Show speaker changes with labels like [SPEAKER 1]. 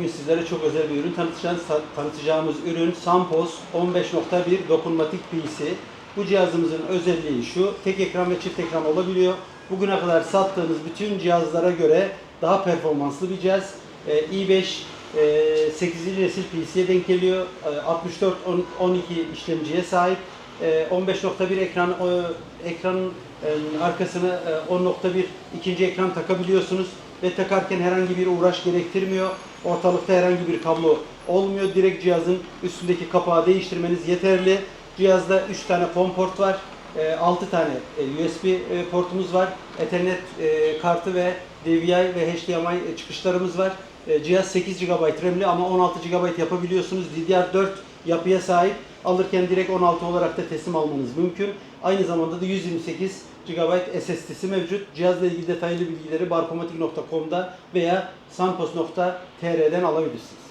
[SPEAKER 1] bugün sizlere çok özel bir ürün tanıtacağız. Tanıtacağımız ürün Sampos 15.1 dokunmatik PC. Bu cihazımızın özelliği şu, tek ekran ve çift ekran olabiliyor. Bugüne kadar sattığımız bütün cihazlara göre daha performanslı bir cihaz. Ee, i5 e, 8. nesil PC'ye denk geliyor. Ee, 64 10 12 işlemciye sahip. Ee, 15.1 ekran o, ekranın e, arkasına e, 10.1 ikinci ekran takabiliyorsunuz ve takarken herhangi bir uğraş gerektirmiyor. Ortalıkta herhangi bir kablo olmuyor. Direkt cihazın üstündeki kapağı değiştirmeniz yeterli. Cihazda 3 tane COM port var. 6 tane e, USB e, portumuz var. Ethernet e, kartı ve DVI ve HDMI çıkışlarımız var. E, Cihaz 8 GB RAM'li ama 16 GB yapabiliyorsunuz. DDR4 yapıya sahip. Alırken direkt 16 olarak da teslim almanız mümkün. Aynı zamanda da 128 GB SSD'si mevcut. Cihazla ilgili detaylı bilgileri barkomatik.com'da veya sanpos.tr'den alabilirsiniz.